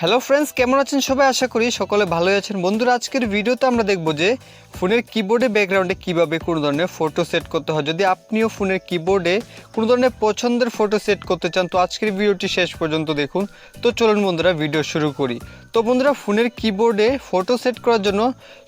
Hello friends কেমন আছেন সবাই? আশা করি সকলে ভালোই আছেন। বন্ধুরা, আজকের ভিডিওতে আমরা দেখব যে ফোনের কিবোর্ডে ব্যাকগ্রাউন্ডে কীভাবে কোনো ধরনের ফটো সেট করতে হয়। যদি আপনিও ফোনের কিবোর্ডে কোনো ধরনের পছন্দের ফটো সেট করতে চান, তো আজকের ভিডিওটি শেষ পর্যন্ত দেখুন। তো চলুন বন্ধুরা ভিডিও শুরু করি। তো বন্ধুরা, ফোনের কিবোর্ডে ফটো সেট করার জন্য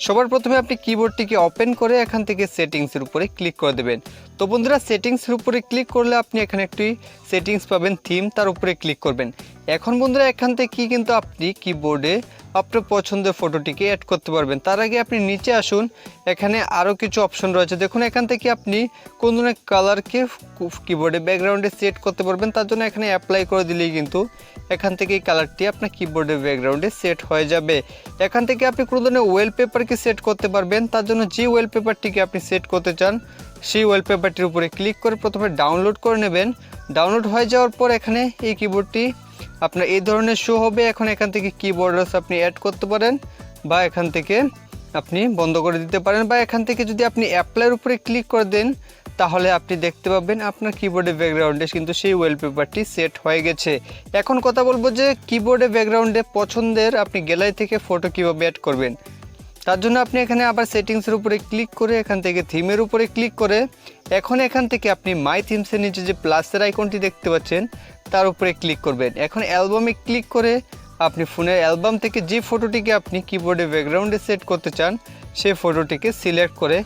সবার প্রথমে আপনি কিবোর্ডটিকে ওপেন করে এখান থেকে সেটিংসের উপরে ক্লিক করে দেবেন। তো বন্ধুরা, সেটিংসের উপরে ক্লিক করলে আপনি এখানে একটি সেটিংস পাবেন থিম তার উপরে ক্লিক করবেন। এখন বন্ধুরা, এখান থেকে কিন্তু আপনি কিবোর্ডে আপনার পছন্দের ফটোটিকে অ্যাড করতে পারবেন। তার আগে আপনি নিচে আসুন, এখানে আরও কিছু অপশন রয়েছে। দেখুন, এখান থেকে আপনি কোন ধরনের কালারকে কিবোর্ডে ব্যাকগ্রাউন্ডে সেট করতে পারবেন, তার জন্য এখানে অ্যাপ্লাই করে দিলেই কিন্তু এখান থেকে এই কালারটি আপনার কিবোর্ডের ব্যাকগ্রাউন্ডে সেট হয়ে যাবে। এখান থেকে আপনি কোনো ধরনের ওয়েলপেপারকে সেট করতে পারবেন, তার জন্য যে ওয়েলপেপারটিকে আপনি সেট করতে চান, সেই ওয়েলপেপারটির উপরে ক্লিক করে প্রথমে ডাউনলোড করে নেবেন। ডাউনলোড হয়ে যাওয়ার পর এখানে এই কিবোর্ডটি আপনার এই ধরনের শো হবে, এখন এখান থেকে কিবোর্ডার্স আপনি অ্যাড করতে পারেন, বা এখান থেকে আপনি বন্ধ করে দিতে পারেন, বা এখান থেকে যদি আপনি অ্যাপ্লাইয়ের উপরে ক্লিক করে দেন, তাহলে আপনি দেখতে পাবেন আপনার কিবোর্ডের ব্যাকগ্রাউন্ডে কিন্তু সেই ওয়েলপেপারটি সেট হয়ে গেছে। এখন কথা বলব যে কিবোর্ডের ব্যাকগ্রাউন্ডে পছন্দের আপনি গ্যালারি থেকে ফটো কীভাবে অ্যাড করবেন। তার জন্য আপনি এখানে আবার সেটিংসের উপরে ক্লিক করে এখান থেকে থিমের উপরে ক্লিক করে এখন এখান থেকে আপনি মাই থিমসের নিচে যে প্লাসের আইকনটি দেখতে পাচ্ছেন, তার উপরে ক্লিক করবেন। এখন অ্যালবামে ক্লিক করে আপনি ফোনের অ্যালবাম থেকে যে ফটোটিকে আপনি কিবোর্ডে ব্যাকগ্রাউন্ডে সেট করতে চান সেই ফটোটিকে সিলেক্ট করে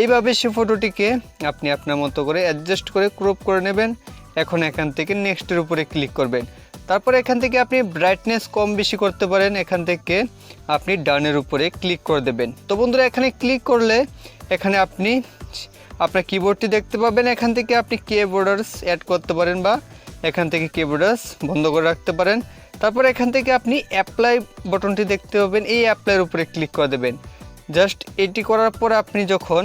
এইভাবে সে ফটোটিকে আপনি আপনার মতো করে অ্যাডজাস্ট করে ক্রপ করে নেবেন। এখন এখান থেকে নেক্সটের উপরে ক্লিক করবেন। তারপর এখান থেকে আপনি ব্রাইটনেস কম বেশি করতে পারেন, এখান থেকে আপনি ডানের উপরে ক্লিক করে দেবেন। তো বন্ধুরা, এখানে ক্লিক করলে এখানে আপনি আপনার কিবোর্ডটি দেখতে পাবেন। এখান থেকে আপনি কিবোর্ডার্স অ্যাড করতে পারেন বা এখান থেকে কিবোর্ডার্স বন্ধ করে রাখতে পারেন। তারপর এখান থেকে আপনি অ্যাপ্লাই বটনটি দেখতে পাবেন। এই অ্যাপ্লাইয়ের উপরে ক্লিক করে দেবেন। জাস্ট এটি করার পর আপনি যখন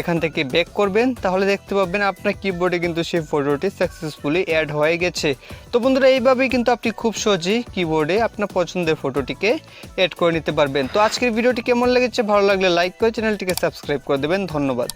এখান থেকে ব্যাক করবেন, তাহলে দেখতে পাবেন আপনার কিবোর্ডে কিন্তু সেই ফটোটি সাকসেসফুলি অ্যাড হয়ে গেছে। তো বন্ধুরা, এইভাবেই কিন্তু আপনি খুব সহজেই কিবোর্ডে আপনার পছন্দের ফটোটিকে অ্যাড করে নিতে পারবেন। তো আজকের ভিডিওটি কেমন লেগেছে, ভালো লাগলে লাইক করে চ্যানেলটিকে সাবস্ক্রাইব করে দেবেন। ধন্যবাদ।